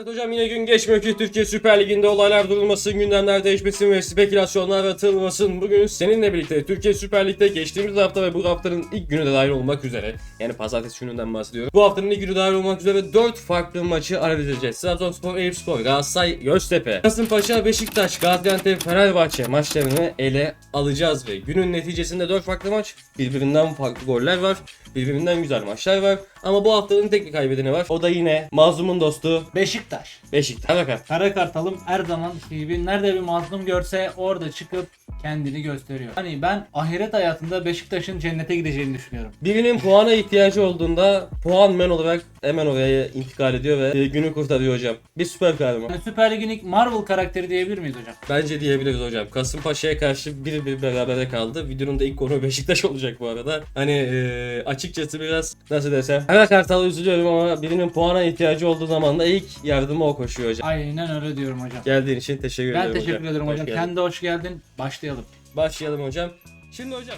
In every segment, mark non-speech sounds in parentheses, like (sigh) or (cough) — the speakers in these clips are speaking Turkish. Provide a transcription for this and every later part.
Evet hocam yine gün geçmiyor ki Türkiye Süper Ligi'nde olaylar durulmasın, gündemler değişmesin ve spekülasyonlar atılmasın. Bugün seninle birlikte Türkiye Süper Lig'de geçtiğimiz hafta ve bu haftanın ilk günü de dahil olmak üzere yani pazartesi gününden bahsediyorum. Bu haftanın ilk günü dahil olmak üzere 4 farklı maçı analiz edeceğiz. Trabzonspor, Eyüpspor, Galatasaray, Göztepe, Kasımpaşa, Beşiktaş, Gaziantep, Fenerbahçe maçlarını ele alacağız ve günün neticesinde 4 farklı maç, birbirinden farklı goller var, birbirinden güzel maçlar var. Ama bu haftanın tek bir kaybedeni var. O da yine mazlumun dostu Beşiktaş. Beşiktaş. Bakın. Kara Kartal'ım her zaman gibi nerede bir mazlum görse orada çıkıp kendini gösteriyor. Hani ben ahiret hayatında Beşiktaş'ın cennete gideceğini düşünüyorum. Birinin puana ihtiyacı olduğunda puan men olarak hemen oraya intikal ediyor ve e, günü kurtarıyor hocam. Bir süper kahraman. Yani Süper Lig'in ilk Marvel karakteri diyebilir miyiz hocam? Bence diyebiliriz hocam. Kasımpaşa'ya karşı bir bir berabere kaldı. Videonun da ilk konu (laughs) Beşiktaş olacak bu arada. Hani e, açıkçası biraz nasıl desem. Her kartalı üzülüyorum ama birinin puana ihtiyacı olduğu zaman da ilk yardıma o koşuyor hocam. Aynen öyle diyorum hocam. Geldiğin için teşekkür Ben ederim hocam. teşekkür ederim Hoş hocam. geldin. Sen de hoş geldin. Başlayalım. Başlayalım hocam. Şimdi hocam.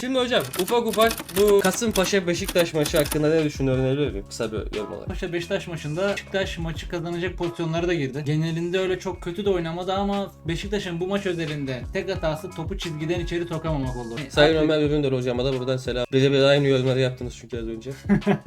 Şimdi hocam ufak ufak bu Kasımpaşa Beşiktaş maçı hakkında ne düşünüyorsun mi? Kısa bir yorum olarak. Paşa Beşiktaş maçında Beşiktaş maçı kazanacak pozisyonlara da girdi. Genelinde öyle çok kötü de oynamadı ama Beşiktaş'ın bu maç özelinde tek hatası topu çizgiden içeri sokamamak oldu. Sayın Ömer Üründür hocama da buradan selam. Bize bir aynı yorumları yaptınız çünkü az önce.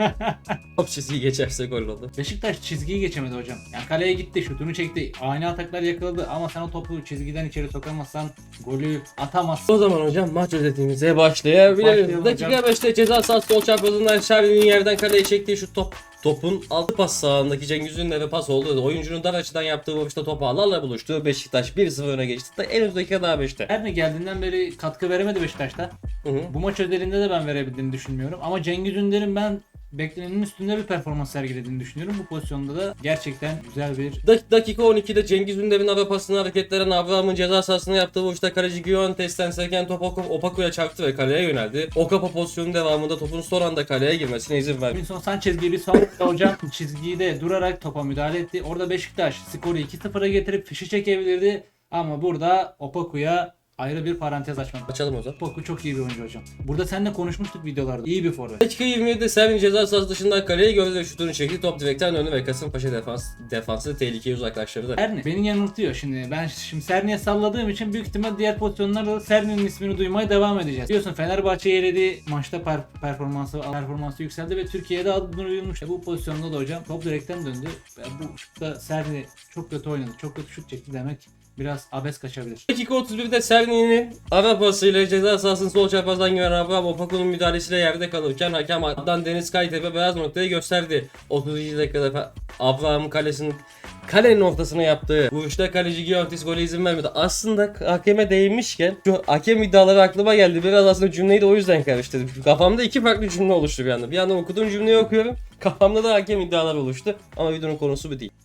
(laughs) Top çizgiyi geçerse gol oldu. Beşiktaş çizgiyi geçemedi hocam. Yani kaleye gitti, şutunu çekti, ani ataklar yakaladı ama sen o topu çizgiden içeri sokamazsan golü atamazsın. O zaman hocam maç özetimize başlayabiliriz. Dakika hocam. 5'te ceza sahası sol çaprazından Şervin'in yerden kaleye çektiği şu top Topun altı pas sağındaki Cengiz Ünlü'ne ve pas oldu. Oyuncunun dar açıdan yaptığı vuruşta topu alarla buluştu. Beşiktaş 1-0 öne geçti. Da en uz dakika daha 5'te. Her ne geldiğinden beri katkı veremedi Beşiktaş'ta. Hı hı. Bu maç özelinde de ben verebildiğini düşünmüyorum. Ama Cengiz Ünder'in ben beklenenin üstünde bir performans sergilediğini düşünüyorum. Bu pozisyonda da gerçekten güzel bir Dak- dakika 12'de Cengiz Ünder'in ara pasını hareketlenen Abraham'ın ceza sahasına yaptığı vuruşta kaleci Guiontes'ten seken top Opaku'ya çarptı ve kaleye yöneldi. Okapa pozisyonun devamında topun son anda kaleye girmesine izin verdi. Wilson Sanchez gibi son hocam çizgide durarak topa müdahale etti. Orada Beşiktaş skoru 2-0'a getirip fişi çekebilirdi. Ama burada Opaku'ya ayrı bir parantez açmak. Açalım o zaman. Opaku çok iyi bir oyuncu hocam. Burada seninle konuşmuştuk videolarda. İyi bir forvet. Dakika 27'de Servin ceza sahası dışından kaleye ve şutunu çekti. Top direkten döndü ve Kasımpaşa defans, defansı tehlikeyi uzaklaştırdı. Serni beni yanıltıyor şimdi. Ben şimdi Serni'ye salladığım için büyük ihtimal diğer pozisyonlarda da Serni'nin ismini duymaya devam edeceğiz. Biliyorsun Fenerbahçe yeredi. Maçta per- performansı performansı yükseldi ve Türkiye'de adını duyurmuş. Bu pozisyonda da hocam top direkten döndü. Bu şutta Serni çok kötü oynadı. Çok kötü şut çekti demek biraz abes kaçabilir. Dakika 31'de Serni'nin ara pasıyla ceza sahasının sol çaprazdan giren Abraham Opaku'nun müdahalesiyle yerde kalırken hakem Adnan Deniz Kaytepe beyaz noktayı gösterdi. 32 dakikada Fe- Abraham kalesinin kalenin ortasına yaptığı vuruşta kaleci Giortis gole izin vermedi. Aslında hakeme değinmişken şu hakem iddiaları aklıma geldi. Biraz aslında cümleyi de o yüzden karıştırdım. Kafamda iki farklı cümle oluştu bir anda. Bir yandan okuduğum cümleyi okuyorum. (laughs) Kafamda da hakem iddiaları oluştu. Ama videonun konusu bu değil. (laughs)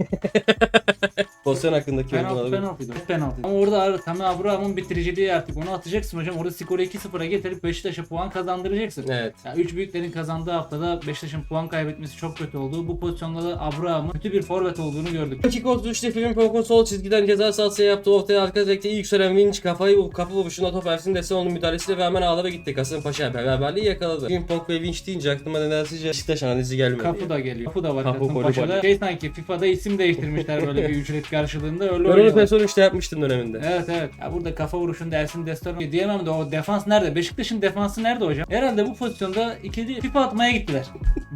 Pozisyon hakkındaki Penaltı yorumları. penaltıydı. Penaltı. Ama orada ar- Tammy Abraham'ın bitiriciliği artık onu atacaksın hocam. Orada skoru 2-0'a getirip Beşiktaş'a puan kazandıracaksın. Evet. Ya üç büyüklerin kazandığı haftada Beşiktaş'ın puan kaybetmesi çok kötü oldu. Bu pozisyonda da Abraham'ın kötü bir forvet olduğunu gördük. Dakika 33'te film Pok'un sol çizgiden ceza sahasına yaptığı ortaya arka direkte iyi yükselen Winch kafayı kafa vuruşuna top Ersin Desenoğlu müdahalesiyle rağmen ağlara gitti. Kasımpaşa beraberliği yakaladı. Film Pok ve Winch deyince aklıma nedense Beşiktaş analizi gelmedi. Kapı da geliyor. Kapı da var Kapı, golü, Kasımpaşa'da. golü. Şey sanki FIFA'da isim değiştirmişler böyle bir ücret karşılığında öyle onu oynuyorlar. PES 13'te yapmıştım döneminde. Evet evet. Ya burada kafa vuruşunda Ersin Destan diyemem de o defans nerede? Beşiktaş'ın defansı nerede hocam? Herhalde bu pozisyonda ikili FIFA atmaya gittiler.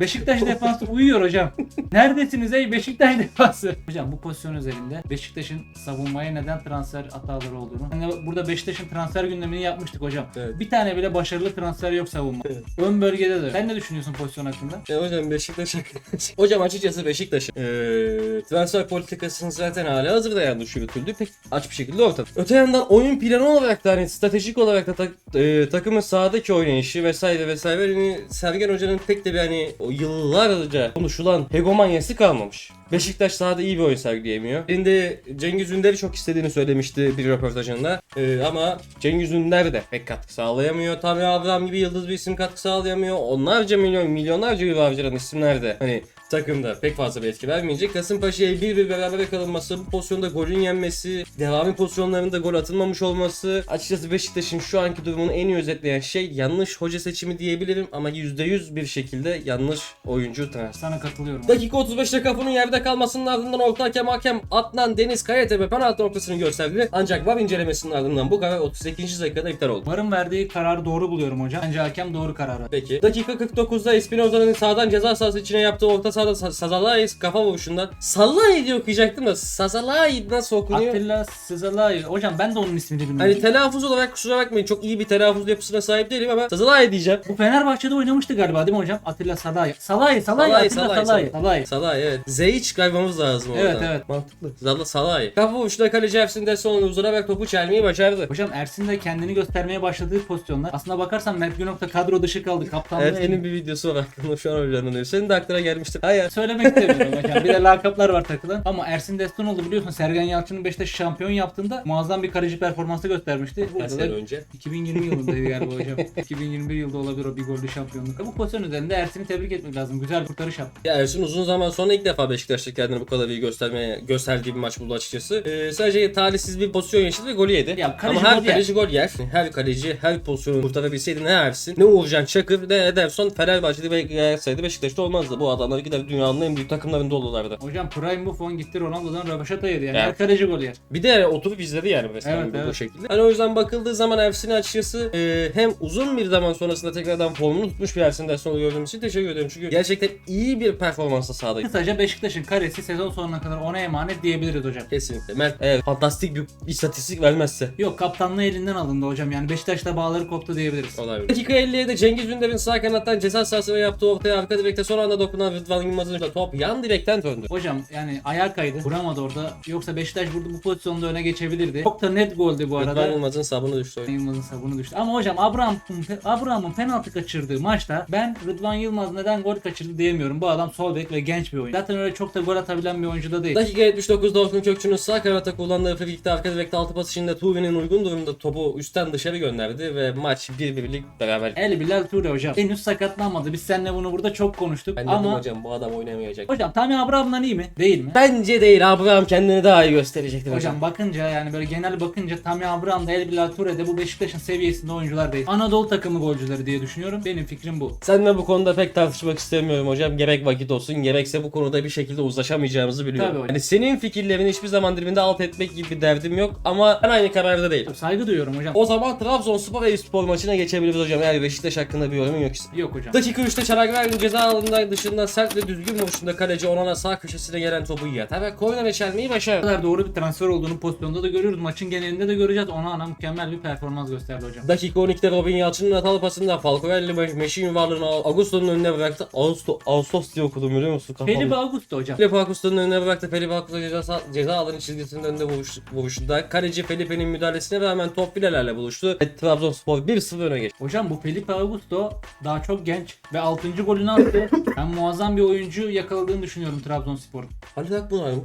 Beşiktaş (laughs) defansı uyuyor hocam. Neredesiniz ey Beşiktaş defansı? Hocam bu pozisyon üzerinde Beşiktaş'ın savunmaya neden transfer hataları olduğunu. Hani burada Beşiktaş'ın transfer gündemini yapmıştık hocam. Evet. Bir tane bile başarılı transfer yok savunma. Evet. Ön bölgede de. Sen ne düşünüyorsun pozisyon hakkında? Ya hocam Beşiktaş (laughs) Hocam açıkçası Beşiktaş'ın eee transfer politikasının zaten hala hazırda yanlış yürütüldü. Pek aç bir şekilde ortada. Öte yandan oyun planı olarak da hani stratejik olarak da tak- eee, takımın sahadaki oynayışı vesaire vesaire hani Sergen Hoca'nın pek de bir hani o yıllarca konuşulan hegemonyası kalmamış. Beşiktaş sahada iyi bir oyun sergileyemiyor. Elinde Cengiz Ünder'i çok istediğini söylemişti bir röportajında. Eee, ama Cengiz Ünder de pek katkı sağlayamıyor. Tabii Abraham gibi yıldız bir isim katkı sağlayamıyor. Onlarca milyon, milyonlarca euro harcanan isimler de hani takımda pek fazla bir etki vermeyecek. Kasımpaşa'ya 1-1 beraber kalınması, bu pozisyonda golün yenmesi, devamı pozisyonlarında gol atılmamış olması. Açıkçası Beşiktaş'ın şu anki durumunu en iyi özetleyen şey yanlış hoca seçimi diyebilirim ama %100 bir şekilde yanlış oyuncu transfer. Sana katılıyorum. Dakika 35'te kafanın yerde kalmasının ardından orta hakem hakem Adnan Deniz Kayatepe penaltı noktasını gösterdi. Ancak VAR incelemesinin ardından bu karar 38. dakikada iptal oldu. Varın verdiği kararı doğru buluyorum hocam. Bence hakem doğru karar verdi. Peki. Dakika 49'da Espinoza'nın sağdan ceza sahası içine yaptığı orta sahada Sa- Sazalay kafa vuruşundan Sallay diye okuyacaktım da Sazalay nasıl okunuyor? Attila Sızalay. Hocam ben de onun ismini bilmiyorum. Hani telaffuz olarak kusura bakmayın çok iyi bir telaffuz yapısına sahip değilim ama Sazalay diyeceğim. bu Fenerbahçe'de oynamıştı galiba değil mi hocam? Atilla Salay. Salay, Salay, Salay, Atilla Salay, Salay. Salay. Salay. Salay evet. Z'yi çıkarmamız lazım oradan. Evet, evet. Mantıklı. Zalla Salay. Kafa vuruşunda kaleci Ersin Desoğlu uzanarak topu çelmeyi başardı. Hocam Ersin de kendini göstermeye başladığı pozisyonlar. Aslına bakarsan Mert Günok da kadro dışı kaldı. Kaptanlığı Ersin'in bir videosu var aklımda şu an öyle Senin de aklına gelmiştir. Hayır. Söylemek istemiyorum hocam. Bir de lakaplar var takılan. Ama Ersin Destanoğlu biliyorsun Sergen Yalçın'ın Beşiktaş şampiyon yaptığında muazzam bir kaleci performansı göstermişti. Kaç Burada sene önce? 2020 yılındaydı galiba hocam. 2021 yılda olabilir o bir gollü şampiyonluk. Ama bu pozisyon üzerinde Ersin'i tebrik etmek lazım. Güzel kurtarış yaptı. Ya Ersin uzun zaman sonra ilk defa Beşiktaş'ta kendini bu kadar iyi göstermeye gösterdiği bir maç buldu açıkçası. Ee, sadece talihsiz bir pozisyon yaşadı ve golü yedi. Ya kaleci Ama her gol yer. kaleci gol yer. Her kaleci her pozisyonu kurtarabilseydi ne Ersin, ne Uğurcan Çakır, ne Ederson Fenerbahçe'de ve gelseydi Beşiktaş'ta olmazdı. Bu adamlar gider dünyanın en büyük takımlarında olurlardı. Hocam Prime Buffon gitti Ronaldo'dan rövaşata yedi yani. Ya. Her kaleci gol yer. Bir de oturup izledi yani mesela Evet, bu, bu evet. şekilde. Hani o yüzden bakıldığı zaman Ersin'i açıkçası e, hem uzun bir zaman sonrasında tekrardan formunu tutmuş bir Ersin'den sonra gördüğüm için teşekkür ederim. Çünkü gerçekten iyi bir performansla sahada. Kısaca Beşiktaş'ın karesi sezon sonuna kadar ona emanet diyebiliriz hocam. Kesinlikle. Mert evet, fantastik bir istatistik vermezse. Yok kaptanlığı elinden alındı hocam yani Beşiktaş'la bağları koptu diyebiliriz. Olabilir. Dakika 57'de Cengiz Ünder'in sağ kanattan ceza sahasına yaptığı ortaya arka direkte son anda dokunan Rıdvan Yılmaz'ın da top yan direkten döndü. Hocam yani ayağa kaydı. Vuramadı orada. Yoksa Beşiktaş burada bu pozisyonda öne geçebilirdi. Çok da net goldü bu arada. Rıdvan Yılmaz'ın sabunu düştü. Yılmaz'ın sabunu düştü. Ama hocam Abraham'ın Abraham'ın penaltı kaçırdığı maçta ben Rıdvan Yılmaz neden gol kaçırdı diyemiyorum. Bu adam sol bek ve genç bir oyuncu. Zaten öyle çok da gol atabilen bir oyuncu da değil. Dakika 79'da Orkun Kökçü'nün sağ kanata kullandığı frikikte arka direkte altı pas içinde Tuğri'nin uygun durumda topu üstten dışarı gönderdi ve maç 1-1'lik beraber. El Bilal Ture hocam. Henüz sakatlanmadı. Biz seninle bunu burada çok konuştuk. Ben Ama hocam bu adam oynamayacak. hocam Tammy Abraham'dan iyi mi? Değil mi? Bence değil Abraham kendini daha iyi gösterecektir hocam. Hocam bakınca yani böyle genel bakınca Tammy Abraham da El Bilal Ture de bu Beşiktaş'ın seviyesinde oyuncular değil. Anadolu takımı golcüleri diye düşünüyorum. Benim fikrim bu. Seninle bu konuda pek tartışmak istemiyorum hocam. Gerek vakit olsun gerekse bu konuda bir şekilde uzlaşamayacağımızı biliyorum. Tabii hocam. Hani senin fikirlerini hiçbir zaman dilimde alt etmek gibi bir derdim yok ama ben aynı kararda değilim. Saygı duyuyorum hocam. O zaman Trabzonspor ve spor maçına geçebiliriz hocam eğer Beşiktaş hakkında bir yorumun yoksa. Yok hocam. Dakika 3'te Çanakkale'nin ceza alanından dışından sert ve düzgün vuruşunda kaleci Onana sağ köşesine gelen topu yatar ve kornere çelmeyi Ne başardı. kadar doğru bir transfer olduğunu pozisyonda da görüyoruz. Maçın genelinde de göreceğiz. Ona ana mükemmel bir performans gösterdi hocam. Dakika 12'de Robin Yalçın'ın hatalı pasında Falcoelli Meşin yuvarlığını Augusto'nun önüne bıraktı. Ağustos, Ağustos diye okudum biliyor musun? Kafamda. Felipe Augusto hocam. Felipe Augusto'nun önüne bıraktı. Felipe Augusto ceza, ceza alanı çizgisinin önünde vuruş, vuruşunda. Kaleci Felipe'nin müdahalesine rağmen top filelerle buluştu. Ve Trabzonspor 1-0 öne geçti. Hocam bu Felipe Augusto daha çok genç ve 6. golünü attı. ben muazzam bir oyuncu yakaladığını düşünüyorum Trabzonspor'un. Ali Akbunar mı?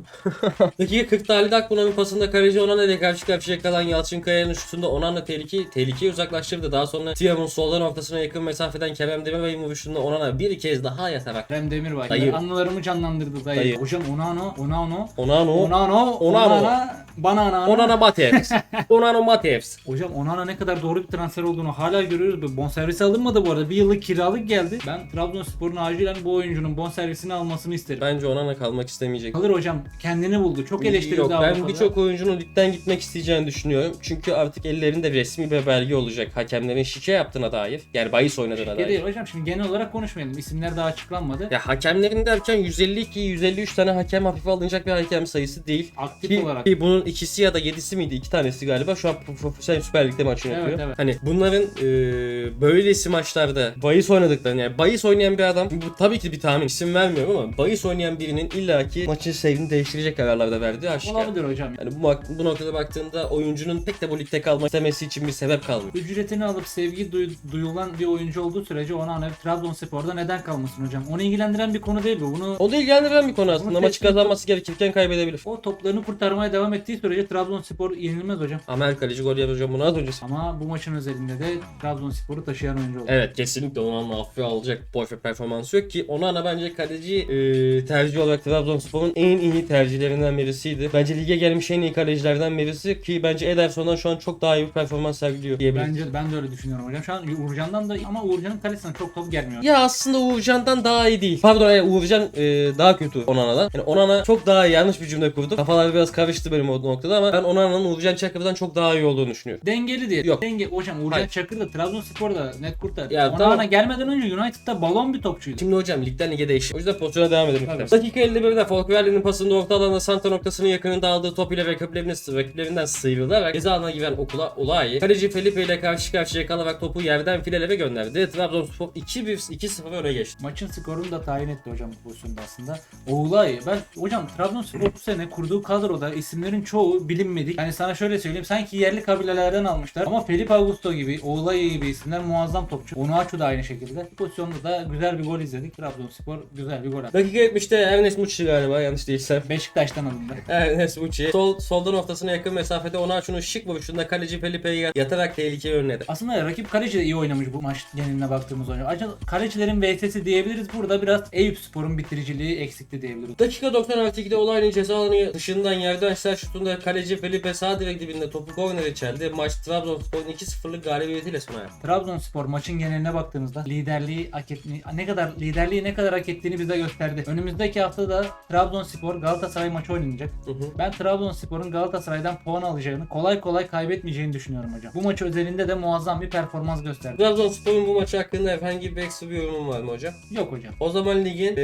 Dakika 40'da Ali Akbunar'ın pasında kaleci Onana ile karşı karşıya kalan Yalçın Kaya'nın şutunda Onana tehlike, tehlikeyi uzaklaştırdı. Daha sonra Tiam'ın soldan ortasına yakın mesafeden Kerem Demirbay'ın vuruşunda Onana bir kez daha yatarak. Rem Demirbay. Dayı. Anılarımı canlandırdı dayı. Dayı. Hocam Onano, Onano, Onano, Onano. Onana, Banana. Onana Matevs. (laughs) Onana Matevs. Hocam Onana ne kadar doğru bir transfer olduğunu hala görüyoruz. Bir bonservisi alınmadı bu arada. Bir yıllık kiralık geldi. Ben Trabzonspor'un acilen bu oyuncunun bonservisini almasını isterim. Bence Onana kalmak istemeyecek. Kalır hocam. Kendini buldu. Çok eleştirildi Yok ben Avrupa'da. birçok oyuncunun ligden gitmek isteyeceğini düşünüyorum. Çünkü artık ellerinde resmi bir belge olacak hakemlerin şike yaptığına dair. Yani bahis oynadığına Ya dair. değil hocam şimdi genel olarak konuşmayalım. İsimler daha açıklanmadı. Ya hakemlerin derken 152 153 tane hakem hafife alınacak bir hakem sayısı değil. Aktif Ki, olarak. ki bunun ikisi ya da yedisi miydi? iki tanesi galiba. Şu an profesyonel Süper Lig'de maç yönetiyor. Evet, evet. Hani bunların e, böylesi maçlarda bahis oynadıklarını yani bahis oynayan bir adam bu tabii ki bir tahmin isim vermiyorum ama bahis oynayan birinin illaki maçın seyrini değiştirecek kararlarda verdiği aşikar. Olabilir hocam. Yani bu, bu noktada baktığında oyuncunun pek de bu ligde kalmak istemesi için bir sebep kalmıyor. Ücretini alıp sevgi duy- duyulan bir oyuncu olduğu sürece ona hani Trabzonspor'da neden kalmasın hocam? Onu ilgilendiren bir konu değil bu. Bunu O da ilgilendiren bir konu aslında. Ama Maçı kazanması gerekirken kaybedebilir. o toplarını kurtarmaya devam ettiği sürece Trabzonspor yenilmez hocam. Amel kaleci gol yapacağım bunu az önce. Ama bu maçın özelinde de Trabzonspor'u taşıyan oyuncu oldu. Evet kesinlikle Onan'la affe alacak boy performansı yok ki Onana bence kaleci e, tercih olarak Trabzonspor'un en iyi tercihlerinden birisiydi. Bence lige gelmiş en iyi kalecilerden birisi ki bence Ederson'dan şu an çok daha iyi bir performans sergiliyor diyebiliriz. Bence ben de öyle düşünüyorum hocam. Şu an Uğurcan'dan da ama Uğurcan'ın kalesine çok top gelmiyor. Ya aslında Uğurcan'dan daha iyi değil. Pardon e, Uğurcan e, daha kötü Onana'dan. Yani Onana çok daha iyi yanlış bir cümle kurdum. Kafalar biraz karıştı benim o noktada ama ben Onana'nın Uğurcan Çakır'dan çok daha iyi olduğunu düşünüyorum. Dengeli diye. Yok. Denge hocam Uğurcan Hayır. Çakır da Trabzonspor'da net kurtar. Ya Ona tamam. gelmeden önce United'da balon bir topçuydu. Şimdi hocam ligden lige değişti. O yüzden pozisyona devam edelim. Tabii. Dakika 51'de Folkverli'nin pasında orta alanda Santa noktasının yakınında aldığı top ile rakiplerinin, rakiplerinden sıyrılarak ceza alanına giren okula Olay. Kaleci Felipe ile karşı karşıya kalarak topu yerden filelere gönderdi. Trabzonspor 2-1 2-0 öne geçti. Maçın skorunu da tayin etti hocam bu pozisyonda aslında. Oğlay ben hocam Trabzonspor bu sene kurduğu kadroda isimlerin çoğu bilinmedik. Yani sana şöyle söyleyeyim sanki yerli kabilelerden almışlar ama Felipe Augusto gibi, Oğlay gibi isimler muazzam topçu. Onuachu da aynı şekilde. Bu pozisyonda da güzel bir gol izledik. Trabzonspor güzel bir gol attı. Dakika 70'te Ernest Muçi galiba yanlış değilsem. Beşiktaş'tan alındı. Ernest Muçi sol, soldan ortasına yakın mesafede Onaçu'nun şık vuruşunda kaleci Felipe'yi yatarak tehlikeyi önledi. Aslında rakip kaleci de iyi oynamış bu maç geneline baktığımız oyun. Acaba kalecilerin VS'si diyebiliriz. Burada biraz Eyüp Spor'un bitiriciliği eksikti diyebiliriz. Dakika 96'de olayın ceza alanı dışından yerden sert şutunda kaleci Felipe sağ direk dibinde topu kornere çeldi. Maç Trabzonspor'un 2-0'lık galibiyetiyle sona erdi. Trabzonspor maçın geneline baktığımızda liderliği hak ettiğini, ne kadar liderliği ne kadar hak ettiğini bize gösterdi. Önümüzdeki haftada Trabzonspor Galatasaray maçı oynanacak. Hı hı. Ben Trabzonspor'un Galatasaray'dan puan alacağını, kolay kolay kaybetmeyeceğini düşünüyorum hocam. Bu maç özelinde de muazzam bir performans gösterdi. Trabzonspor'un bu maçı hakkında herhangi bir ekstra bir yorumun var mı hocam? Yok hocam. O zaman ligin eee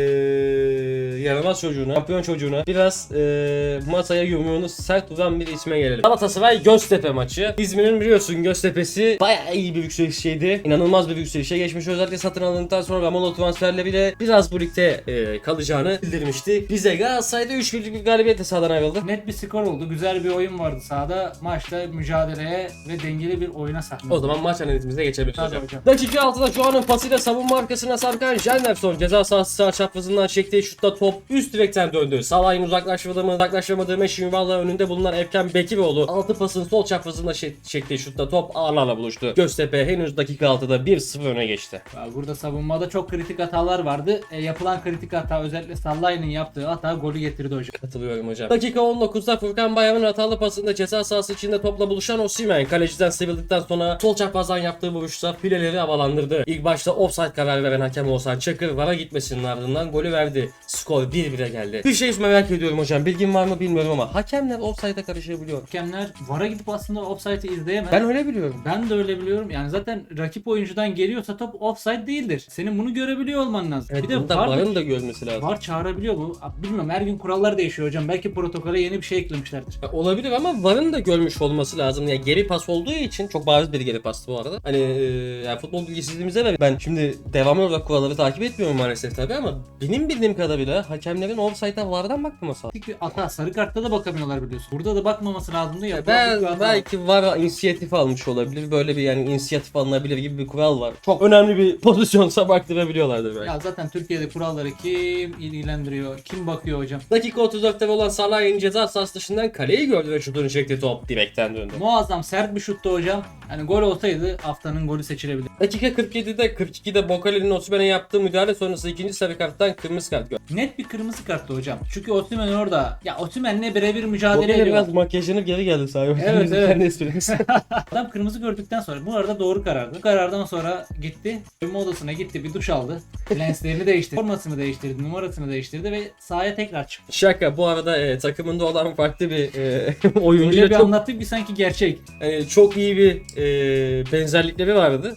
yaramaz çocuğuna, şampiyon çocuğuna biraz eee masaya yumruğunu sert vuran bir isme gelelim. Galatasaray Göztepe maçı. İzmir'in biliyorsun Göztepe'si bayağı iyi bir yükselişiydi. İnanılmaz bir yükselişe geçmiş. Özellikle satın alındıktan sonra Ramola transferleriyle biraz bu ligde eee, kalacağını bildirmişti. Bize Galatasaray'da 3-1'lik bir galibiyetle sahadan ayrıldı. Net bir skor oldu. Güzel bir oyun vardı sahada. Maçta mücadeleye ve dengeli bir oyuna sahne. O zaman maç analizimize geçebiliriz Tabii hocam. hocam. Dakika 6'da Joan'ın pasıyla savunma arkasına sarkan Jenderson ceza sahası sağ çaprazından çektiği şutta top üst direkten döndü. Salah'ın uzaklaştırmadığı mı uzaklaştırmadığı Meşin Yuval'la önünde bulunan Erken Bekiroğlu altı pasın sol çaprazında çektiği şutta top ağlarla buluştu. Göztepe henüz dakika 6'da 1-0 öne geçti. Ya Burada savunmada çok kritik hatalar vardı. E, yapılan kritik hata özellikle Sallay'ın yaptığı hata golü getirdi hocam. Katılıyorum hocam. Dakika 19'da Furkan Bayram'ın hatalı pasında ceza sahası içinde topla buluşan Osimhen kaleciden sıyrıldıktan sonra sol çaprazdan yaptığı vuruşla fileleri havalandırdı. İlk başta offside karar veren hakem Oğuzhan Çakır VAR'a gitmesinin ardından golü verdi. Skor 1-1'e geldi. Bir şey merak ediyorum hocam. Bilgin var mı bilmiyorum ama hakemler offside'a karışabiliyor. Hakemler VAR'a gidip aslında offside'ı izleyemez. Ben öyle biliyorum. Ben de öyle biliyorum. Yani zaten rakip oyuncudan geliyorsa top offside değildir. Senin bunu görebiliyor olman lazım. Evet, bir de VAR, VAR'ın da görmesi lazım. VAR çağırabiliyor bu. Bilmiyorum her gün kurallar değişiyor hocam. Belki protokole yeni bir şey eklemişlerdir. Ya olabilir ama VAR'ın da görmüş olması lazım. Yani geri pas olduğu için çok bariz bir geri pastı bu arada. Hani e, yani futbol bilgisizliğimize de ben şimdi devamlı olarak kuralları takip etmiyorum maalesef tabii ama benim bildiğim kadarıyla hakemlerin offside'a VAR'dan bakmaması lazım. Bir hata. Sarı kartta da bakamıyorlar biliyorsun. Burada da bakmaması lazımdı ya. Ben belki VAR inisiyatif almış olabilir. Böyle bir yani inisiyatif alınabilir gibi bir kural var. Çok önemli bir (laughs) pozisyonsa baktırabiliyorlardır belki. Ya zaten Türkiye'de kuralları kim ilgilendiriyor? Kim bakıyor hocam? Dakika 34'te olan Salah'ın ceza sahası dışından kaleyi gördü ve şutunu çekti top direkten döndü. Muazzam sert bir şuttu hocam. Yani gol olsaydı haftanın golü seçilebilir. Dakika 47'de 42'de Bokale'nin Osimhen'e yaptığı müdahale sonrası ikinci sarı karttan kırmızı kart gördü. Net bir kırmızı karttı hocam. Çünkü Osimhen orada. Ya Osimhen'le birebir mücadele Bokale ediyor. biraz makyajını geri geldi sahibi. Evet, evet. (laughs) (laughs) Adam kırmızı gördükten sonra bu arada doğru karardı. Bu karardan sonra gitti. Soyunma odasına gitti bir duş aldı. Lenslerini değiştirdi. Formasını değiştirdi. Numarasını değiştirdi ve sahaya tekrar çıktı. Şaka bu arada e, takımında olan farklı bir e, (laughs) Öyle oyuncuyla bir çok, anlattı ki sanki gerçek. hani çok iyi bir e, benzerlikleri vardı.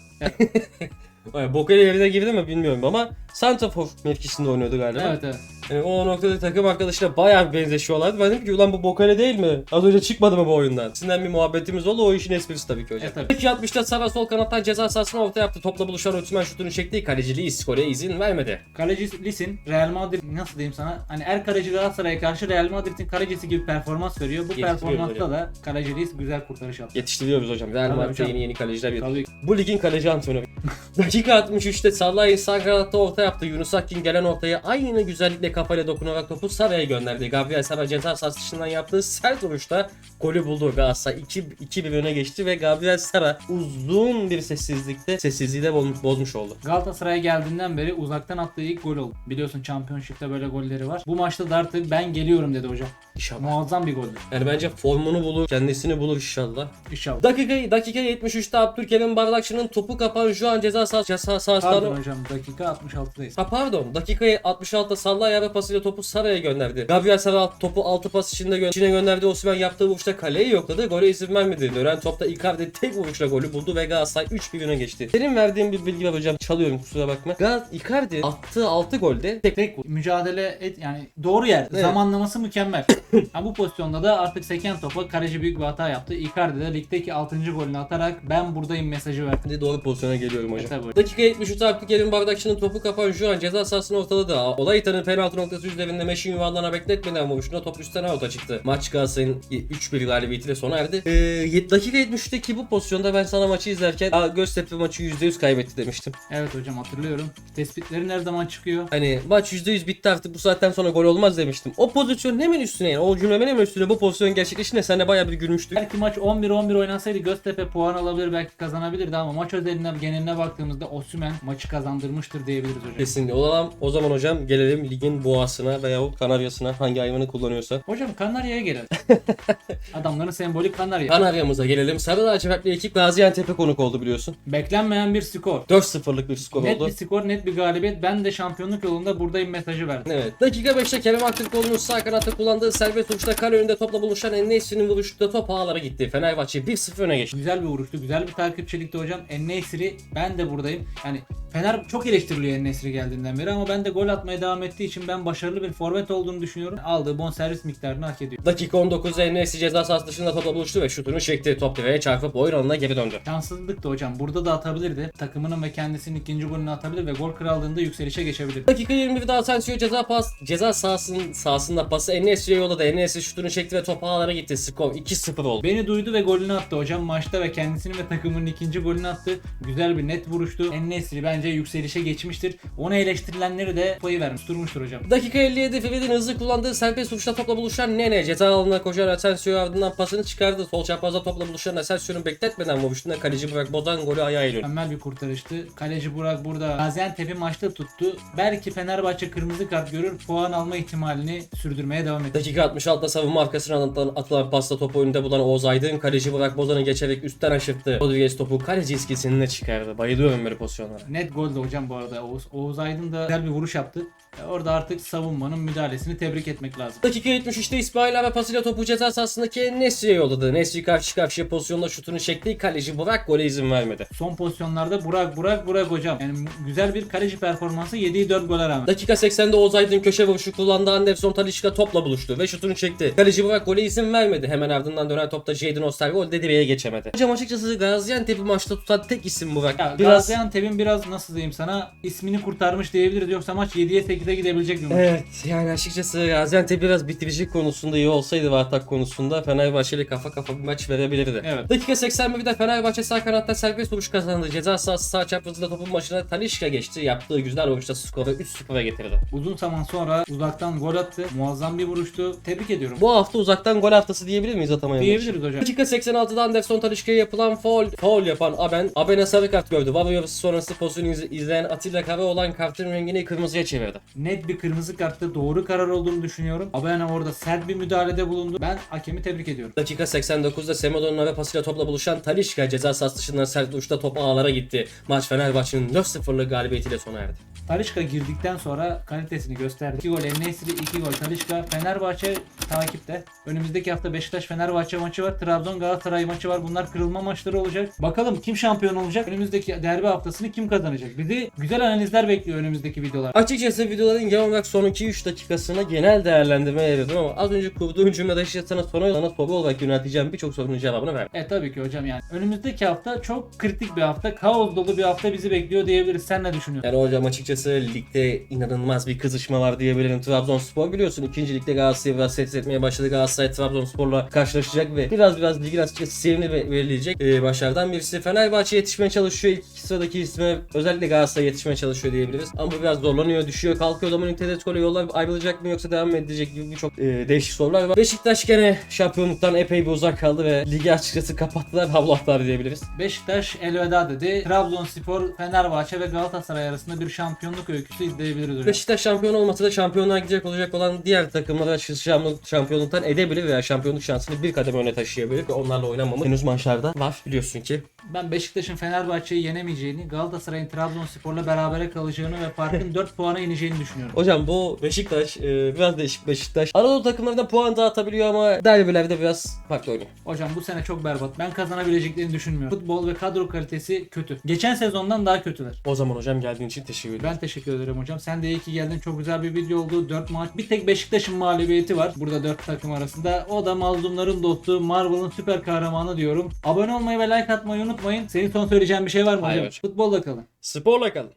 Yani Bokale yerine girdi mi bilmiyorum ama Santrafor mevkisinde oynuyordu galiba. Evet evet. Yani o noktada takım arkadaşıyla bayağı benzeşiyorlardı. Ben dedim ki ulan bu Bokale değil mi? Az önce çıkmadı mı bu oyundan? Sizinden bir muhabbetimiz oldu. O işin esprisi tabii ki hocam. Evet, tabii. Peki 60'ta sağ sol kanattan ceza sahasına orta yaptı. Topla buluşan Osimhen şutunu çekti. Kaleciliği skore izin vermedi. Kaleci Lisin Real Madrid nasıl diyeyim sana? Hani er kaleci Galatasaray'a karşı Real Madrid'in kalecisi gibi performans veriyor. Bu performansta da kaleci Lis güzel kurtarış yaptı. Yetiştiriyoruz hocam. Real hocam. yeni yeni kaleciler yetiştiriyor. Bu ligin kaleci antrenörü. (laughs) Dakika 63'te Salah'ın sağ kanatta orta yaptı. Yunus Akgün gelen ortaya aynı güzellikle kafayla dokunarak topu Sara'ya gönderdi. Gabriel Sara ceza sahası dışından yaptığı sert vuruşta golü buldu. Galatasaray 2-1 öne geçti ve Gabriel Sara uzun bir sessizlikte sessizliği de bozmuş, oldu. Galatasaray'a geldiğinden beri uzaktan attığı ilk gol oldu. Biliyorsun Championship'te böyle golleri var. Bu maçta da artık ben geliyorum dedi hocam. İnşallah. Muazzam bir goldü. Yani bence formunu bulur, kendisini bulur inşallah. İnşallah. Dakika, dakika 73'te Abdülkerim Bardakçı'nın topu kapan şu an ceza sahası ceza sahasından Pardon hocam dakika 66'dayız. Ha pardon. Dakika 66'da salla ayağı pasıyla topu Sara'ya gönderdi. Gabriel Sara topu altı pas içinde gö- içine gönderdi. Osimhen yaptığı vuruşta kaleyi yokladı. Gole izin vermedi. Dönen topta Icardi tek vuruşla golü buldu ve Galatasaray 3-1 öne geçti. Senin verdiğin bir bilgi var hocam. Çalıyorum kusura bakma. Gal Icardi attığı 6 golde tek tek vurdu. Mücadele et yani doğru yer. Evet. Zamanlaması mükemmel. (coughs) ha, bu pozisyonda da artık seken topa kaleci büyük bir hata yaptı. Icardi de ligdeki 6. golünü atarak ben buradayım mesajı verdi. Şimdi doğru pozisyona geliyorum hocam. E, tabii. Dakika 73'te Abdülkerim Bardakçı'nın topu kapan şu an ceza sahasını ortaladı. Olaytan'ın penaltı noktası üzerinde Meşin yuvarlana bekletmeden vuruşunda top üstten avuta çıktı. Maç Galatasaray'ın 3-1 galibiyetiyle sona erdi. Ee, dakika 73'teki bu pozisyonda ben sana maçı izlerken "Aa, Göztepe maçı %100 kaybetti demiştim. Evet hocam hatırlıyorum. Tespitlerin her zaman çıkıyor. Hani maç %100 bitti artık bu saatten sonra gol olmaz demiştim. O pozisyon hemen üstüne yani o cümlemin hemen üstüne bu pozisyon gerçekleşince sen de bayağı bir gülmüştük. Belki maç 11-11 oynansaydı Göztepe puan alabilir belki kazanabilirdi ama maç özeline geneline baktığımızda Osimhen maçı kazandırmıştır diyebiliriz hocam. Kesinlikle. O zaman, o zaman hocam gelelim ligin boğasına veya o kanaryasına hangi hayvanı kullanıyorsa. Hocam Kanarya'ya gelelim. (laughs) Adamların sembolik Kanarya. Kanarya'mıza gelelim. Sarı lacivertli ekip Gaziantep'e konuk oldu biliyorsun. Beklenmeyen bir skor. 4-0'lık bir skor Net oldu. bir skor, net bir galibiyet. Ben de şampiyonluk yolunda buradayım mesajı verdim. Evet. Dakika 5'te Kerem Aktürkoğlu'nun sağ kanatta kullandığı serbest vuruşta kale önünde topla buluşan Enes'in vuruşunda top ağlara gitti. Fenerbahçe 1-0 öne geçti. Güzel bir vuruştu, güzel bir takipçilikti hocam. En-Nesyri ben de buradayım. Yani Fener çok eleştiriliyor En-Nesyri geldiğinden beri ama ben de gol atmaya devam ettiği için ben başarılı bir forvet olduğunu düşünüyorum. Aldığı bonservis miktarını hak ediyor. Dakika 19'da Enes'i ceza sahası dışında topla buluştu ve şutunu çekti. Top direğe çarpıp oyun alanına geri döndü. Şanssızlıktı hocam. Burada da atabilirdi. Takımının ve kendisinin ikinci golünü atabilir ve gol krallığında yükselişe geçebilir. Dakika 21'de Asensio ceza pas ceza sahasının sahasında pası Enes'e yolladı. Enes şutunu çekti ve top ağlara gitti. Skor 2-0 oldu. Beni duydu ve golünü attı hocam maçta ve kendisinin ve takımının ikinci golünü attı. Güzel bir net vuruştu. En-Nesyri bence yükselişe geçmiştir. Onu eleştirilenleri de payı vermiş durmuştur hocam. Dakika 57 Fred'in hızlı kullandığı serbest vuruşta topla buluşan Nene ceza alanına koşan Asensio ardından pasını çıkardı. Sol çaprazda topla buluşan Asensio'nun bekletmeden vuruşunda kaleci Burak Bozan golü ayağa iniyor. Mükemmel bir kurtarıştı. Kaleci Burak burada Gaziantep'i maçta tuttu. Belki Fenerbahçe kırmızı kart görür. Puan alma ihtimalini sürdürmeye devam edecek. Dakika 66'da savunma arkasına atılan, atılan pasta topu önünde bulan Oğuz Aydın kaleci Burak Bozan'ı geçerek üstten aşırttı. Rodriguez topu kaleci iskisine çıkardı. Bayılıyorum böyle pozisyonlara. Net goldü hocam bu arada. Oğuz, Oğuz Aydın da güzel bir vuruş yaptı. E, Orada artık savunmanın müdahalesini tebrik etmek lazım. Dakika 73'te İsmail Ara pasıyla topu ceza sahasındaki Nesri'ye yolladı. Nesri karşı karşıya pozisyonda şutunu çekti. Kaleci Burak gole izin vermedi. Son pozisyonlarda Burak Burak Burak hocam. Yani güzel bir kaleci performansı yediği 4 gole rağmen. Dakika 80'de Oğuz Aydın köşe vuruşu kullandı. Anderson Talişka topla buluştu ve şutunu çekti. Kaleci Burak gole izin vermedi. Hemen ardından dönen topta Jadon Osterwold de direğe geçemedi. Hocam açıkçası Gaziantep'i maçta tutan tek isim Burak. Ya Biraz Gaziantep'in biraz nasıl diyeyim sana ismini kurtarmış diyebiliriz. Yoksa maç 7'ye 8'e gidebilecek bir maç. Evet yani açıkçası Gaziantep biraz bitirici konusunda iyi olsaydı ve atak konusunda Fenerbahçe'yle kafa kafa bir maç verebilirdi. Evet. Dakika 81'de Fenerbahçe sağ kanatta serbest vuruş kazandı. Ceza sahası sağ çaprazında topun başına Talişka geçti. Yaptığı güzel vuruşta skoru 3-0'a getirdi. Uzun zaman sonra uzaktan gol attı. Muazzam bir vuruştu. Tebrik ediyorum. Bu hafta uzaktan gol haftası diyebilir miyiz atamayan Diyebiliriz hocam. Dakika 86'da Anderson Talişka'ya yapılan foul, foul yapan Aben, Aben'e sarı kart gördü. Yarısı sonrası pozisyonu iz- izleyen Atilla Kara olan kartın rengini kırmızıya çevirdi. Net bir kırmızı kartta doğru karar olduğunu düşünüyorum. Abena orada sert bir müdahalede bulundu. Ben hakemi tebrik ediyorum. Dakika 89'da Semedo'nun ara pasıyla topla buluşan Talişka ceza sahası dışından sert uçta top ağlara gitti. Maç Fenerbahçe'nin 4-0'lık galibiyetiyle sona erdi. Talişka girdikten sonra kalitesini gösterdi. 2 gol Enesiri, 2 gol Talişka. Fenerbahçe takipte. Önümüzdeki hafta Beşiktaş Fenerbahçe maçı var. Trabzon Galatasaray maçı var. Bunlar kırılma maçları olacak. Bakalım kim şampiyon olacak? Önümüzdeki derbi haftasını kim kazanacak? Bizi güzel analizler bekliyor önümüzdeki videolar. Açıkçası videoların genel olarak son 2-3 dakikasına genel değerlendirme ayırdım ama az önce kurduğum cümlede işte sana soru, sana soru olarak yönelteceğim birçok sorunun cevabını verdim. E tabii ki hocam yani. Önümüzdeki hafta çok kritik bir hafta. Kaos dolu bir hafta bizi bekliyor diyebiliriz. Sen ne düşünüyorsun? Yani hocam açıkçası açıkçası ligde inanılmaz bir kızışma var diyebilirim. Trabzonspor biliyorsun ikinci ligde Galatasaray'ı biraz tehdit etmeye başladı. Galatasaray Trabzonspor'la karşılaşacak ve biraz biraz ligin açıkçası ve verilecek e, başlardan birisi. Fenerbahçe yetişmeye çalışıyor. İlk sıradaki isme özellikle Galatasaray yetişmeye çalışıyor diyebiliriz. Ama bu biraz zorlanıyor, düşüyor, kalkıyor. O zaman Interdetkol'e yollar ayrılacak mı yoksa devam edecek gibi birçok e, değişik sorular var. Beşiktaş gene şampiyonluktan epey bir uzak kaldı ve ligi açıkçası kapattılar. Havlu attılar diyebiliriz. Beşiktaş elveda dedi. Trabzonspor, Fenerbahçe ve Galatasaray arasında bir şampiyonluk öyküsü izleyebiliriz hocam. Beşiktaş şampiyon olmasa da şampiyonluğa gidecek olacak olan diğer takımlara şampiyonluk, şampiyonluktan edebilir veya şampiyonluk şansını bir kademe öne taşıyabilir ve onlarla oynamamız henüz maçlarda var biliyorsun ki. Ben Beşiktaş'ın Fenerbahçe'yi yenemeyeceğini, Galatasaray'ın Trabzonspor'la berabere kalacağını ve farkın (laughs) 4 puana ineceğini düşünüyorum. Hocam bu Beşiktaş e, biraz değişik Beşiktaş. Anadolu takımlarında puan dağıtabiliyor ama derbilerde biraz farklı oynuyor. Hocam bu sene çok berbat. Ben kazanabileceklerini düşünmüyorum. Futbol ve kadro kalitesi kötü. Geçen sezondan daha kötüler. O zaman hocam geldiğin için teşekkür ederim. Ben teşekkür ederim hocam. Sen de iyi ki geldin. Çok güzel bir video oldu. 4 maç. Bir tek Beşiktaş'ın mağlubiyeti var. Burada 4 takım arasında. O da mazlumların dostu. Marvel'ın süper kahramanı diyorum. Abone olmayı ve like atmayı unutmayın. Senin son söyleyeceğin bir şey var mı Hayır hocam? hocam. Futbolda kalın. Sporla kalın.